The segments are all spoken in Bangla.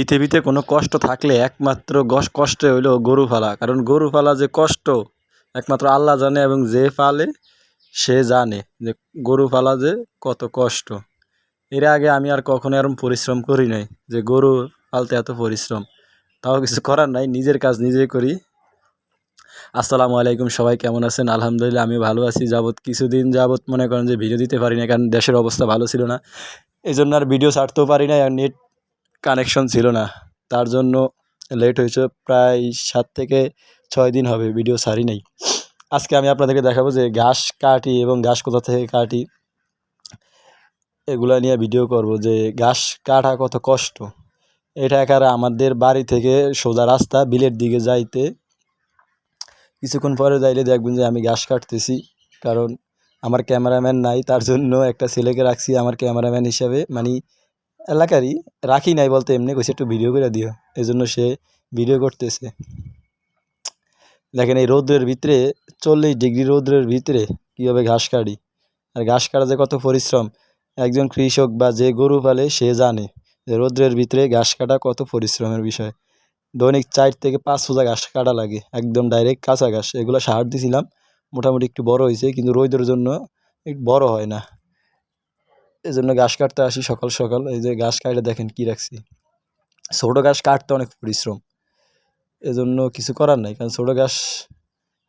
পৃথিবীতে কোনো কষ্ট থাকলে একমাত্র গস কষ্ট হইল গরু পালা। কারণ গরু পালা যে কষ্ট, একমাত্র আল্লাহ জানে এবং যে পালে সে জানে যে গরু পালা যে কত কষ্ট। এর আগে আমি আর কখনো এরম পরিশ্রম করি নাই যে গরু পালতে এত পরিশ্রম। তাও কিছু করার নাই, নিজের কাজ নিজে করি। আসসালামু আলাইকুম, সবাই কেমন আছেন? আলহামদুলিল্লাহ, আমি ভালো আছি। যাবত কিছুদিন যাবত মনে করেন যে ভিডিও দিতে পারি না কারণ দেশের অবস্থা ভালো ছিল না। এই জন্য আর ভিডিও ছাড়তেও পারি না আর নেট কানেকশন ছিল না। তার জন্য লেট হয়েছে প্রায় সাত থেকে ছয় দিন হবে ভিডিও ছাড়ি নাই। আজকে আমি আপনাদেরকে দেখাবো যে ঘাস কাটি এবং ঘাস কোথা থেকে কাটি, এগুলো নিয়ে ভিডিও করব যে ঘাস কাটা কত কষ্ট। এটা একারে আমাদের বাড়ি থেকে সোজা রাস্তা, বিলের দিকে যাইতে। কিছুক্ষণ পরে যাইলে দেখবেন যে আমি ঘাস কাটতেছি, কারণ আমার ক্যামেরাম্যান নাই, তার জন্য একটা ছেলেকে রাখছি আমার ক্যামেরাম্যান হিসাবে মানে এলাকারই রাখি নাই বলতে এমনি কইছে একটু ভিডিও করে দিও এই জন্য সে ভিডিও করতেছে। দেখেন এই রৌদ্রের ভিতরে, চল্লিশ ডিগ্রি রৌদ্রের ভিতরে কীভাবে ঘাস কাটি, আর ঘাস কাটা যে কত পরিশ্রম, একজন কৃষক বা যে গরু পালে সে জানে যে রৌদ্রের ভিতরে ঘাস কাটা কত পরিশ্রমের বিষয়। দৈনিক চার থেকে পাঁচ সোজা ঘাস কাটা লাগে, একদম ডাইরেক্ট কাঁচা ঘাস, এগুলো সার দিছিলাম, মোটামুটি একটু বড় হয়েছে কিন্তু রোদের জন্য একটু বড় হয় না। এই জন্য ঘাস কাটতে আসি সকাল সকাল। এই যে ঘাস কাটে দেখেন কি রাখছি? ছোটো ঘাস কাটতে অনেক পরিশ্রম। এজন্য কিছু করার নাই, কারণ ছোটো ঘাস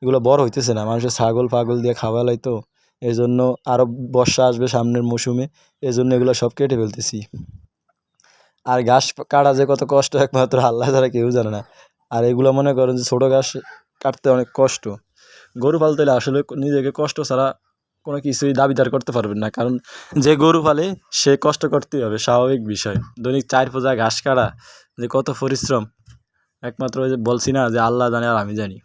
এগুলো বড় হইতেছে না। মানুষের ছাগল পাগল দিয়ে খাওয়া লাই তো। এই জন্য আরও বর্ষা আসবে সামনের মৌসুমে এই জন্য এগুলো সব কেটে ফেলতেছি। আর ঘাস কাটা যে কত কষ্ট একমাত্র আল্লাহ ছাড়া কেউ জানে না। আর এগুলো মনে করেন যে ছোটো ঘাস কাটতে অনেক কষ্ট। গরু পালতে হলে আসলে নিজেকে কষ্ট ছাড়া কোনো কিছুই দাবিদার করতে পারবেন না। কারণ যে গরু পালে সে কষ্ট করতেই হবে, স্বাভাবিক বিষয়। দৈনিক চার পোজা ঘাস কাটা, যে কত পরিশ্রম, একমাত্র ওই যে বলছি না যে আল্লাহ জানে আর আমি জানি।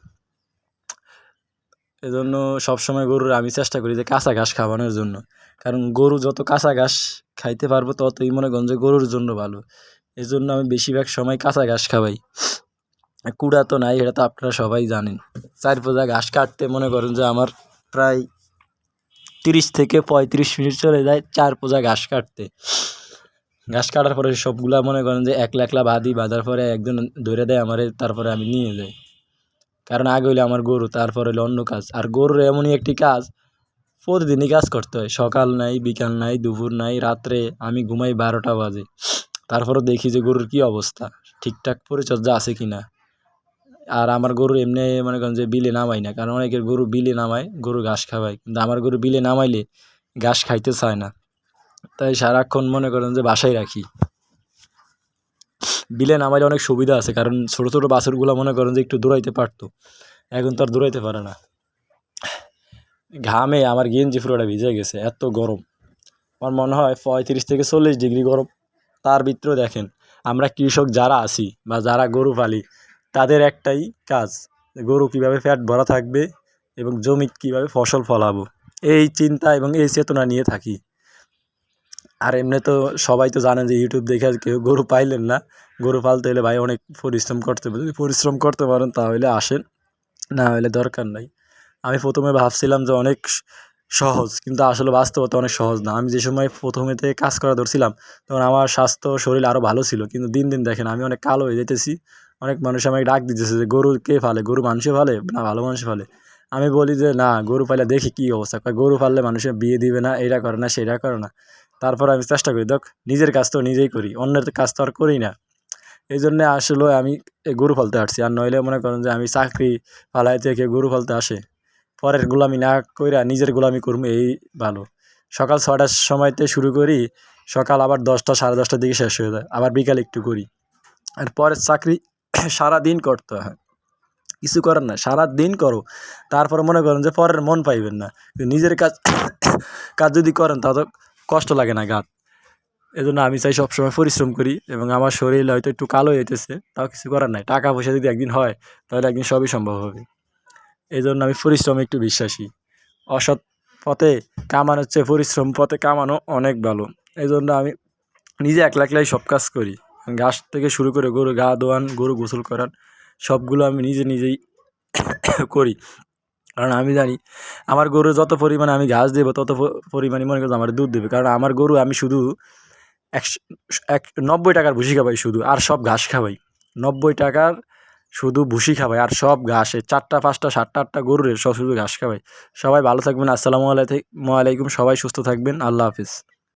এজন্য সবসময় গরুর আমি চেষ্টা করি যে কাঁচা ঘাস খাওয়ানোর জন্য। কারণ গরু যত কাঁচা ঘাস খাইতে পারব, ততই মনে করেন যে গরুর জন্য ভালো। এই জন্য আমি বেশিরভাগ সময় কাঁচা ঘাস খাওয়াই। কুড়া তো নাই এটা তো আপনারা সবাই জানেন। চার পোজা ঘাস কাটতে মনে করেন যে আমার প্রায় তিরিশ থেকে পঁয়ত্রিশ মিনিট চলে যায়, চার পোজা ঘাস কাটতে। ঘাস কাটার পরে সবগুলা মনে করেন যে একলা একলা বাঁধি, বাঁধার পরে একজন ধরে দেয় আমারে, তারপরে আমি নিয়ে যাই। কারণ আগে হইলে আমার গরু, তারপরে হইলে অন্য কাজ। আর গরুর এমনই একটি কাজ, প্রতিদিনই কাজ করতে হয়। সকাল নাই, বিকাল নাই, দুপুর নাই, রাত্রে আমি ঘুমাই বারোটা বাজে। তারপরে দেখি যে গরুর কী অবস্থা, ঠিকঠাক পরিচর্যা আছে কি না আর আমার গরু এমনি মনে করেন যে বিলে নামাই না, কারণ অনেকের গরু বিলে নামায়, গরু ঘাস খাওয়ায়। কিন্তু আমার গরু বিলে নামাইলে ঘাস খাইতে চায় না। তাই সারাক্ষণ মনে করেন যে বাসায় রাখি। বিলে নামাইলে অনেক সুবিধা আছে, কারণ ছোটো ছোটো বাছুরগুলো মনে করেন যে একটু দৌড়াইতে পারতো। এখন তো আর দৌড়াইতে পারে না। ঘামে আমার গেঞ্জি পুরোটা ভিজে গেছে, এত গরম। আমার মনে হয় পঁয়ত্রিশ থেকে চল্লিশ ডিগ্রি গরম। তার ভিতরেও দেখেন, আমরা কৃষক যারা আছি বা যারা গরু পালি তাদের একটাই কাজ, গরু কীভাবে ফ্যাট ভরা থাকবে এবং জমি কীভাবে ফসল ফলাবো। এই চিন্তা এবং এই চেতনা নিয়ে থাকি। আর এমনি তো সবাই তো জানে যে ইউটিউব দেখে কেউ গরু পাইলেন না। গরু পালতে হলে ভাই অনেক পরিশ্রম করতে হবে। যদি পরিশ্রম করতে পারেন তাহলে আসেন, না হলে দরকার নাই। আমি প্রথমে ভাবছিলাম যে অনেক সহজ, কিন্তু আসলে বাস্তবতা অনেক সহজ না। আমি যে সময় প্রথমে থেকে কাজ করা ধরছিলাম, তখন আমার স্বাস্থ্য শরীর আরও ভালো ছিল, কিন্তু দিন দিন দেখেন আমি অনেক কালো হয়ে যেতেছি। অনেক মানুষ আমাকে ডাক দিতেছে যে, গরু কে ফালে? গরু মানুষে ফালে না ভালো মানুষ ফালে? আমি বলি যে, না, গরু পালে দেখি কী অবস্থা। গরু ফাললে মানুষের বিয়ে দিবে না এটা করে না সেটা করে না। তারপর আমি চেষ্টা করি, দেখ, নিজের কাজ তো নিজেই করি, অন্যের কাজ তো আর করি না। এই জন্যে আসলে আমি গরু ফালতে আসছি আর নইলে মনে করেন যে, আমি চাকরি ফালাই থেকে গরু ফালতে আসে। পরের গোলামি না কইরা নিজের গোলামি করব এই ভালো। সকাল ছটার সময়তে শুরু করি, সকাল আবার দশটা, সাড়ে দশটার দিকে শেষ হয়ে যায়। আবার বিকাল একটু করি। আর পরের চাকরি সারা দিন করতে হয়। কিছু করার না সারা দিন করো। তারপরে মনে করেন যে পরের মন পাইবেন না। নিজের কাজ কাজ যদি করেন তা তো কষ্ট লাগে না গাত। এজন্য আমি চাই সবসময় পরিশ্রম করি এবং আমার শরীর হয়তো একটু কালো হইতেছে, তাও কিছু করার নাই। টাকা পয়সা যদি একদিন হয়, তাহলে একদিন সবই সম্ভব হবে। এই জন্য আমি পরিশ্রমে একটু বিশ্বাসী। অসৎ পথে কামানোর চেয়ে পরিশ্রম পথে কামানো অনেক ভালো। এই জন্য আমি নিজে একলা একলাই সব কাজ করি। ঘাস থেকে শুরু করে গরু, গা, দোয়ান, গরু গোসল করান সবগুলো আমি নিজে নিজেই করি। কারণ আমি জানি, আমার গরু যত পরিমাণে আমি ঘাস দেবো, তত পরিমাণে মনে করছি আমার দুধ দেবে। কারণ আমার গরু আমি শুধু একশো, এক, নব্বই টাকার ভুসি খাবাই শুধু, আর সব ঘাস খাবাই। নব্বই টাকার শুধু ভুসি খাবাই, আর সব ঘাসে চারটা, পাঁচটা, সাতটা, আটটা গরুরে সব শুধু ঘাস খাবাই। সবাই ভালো থাকবেন, আসসালামু আলাইকুম সবাই সুস্থ থাকবেন, আল্লাহ হাফিজ।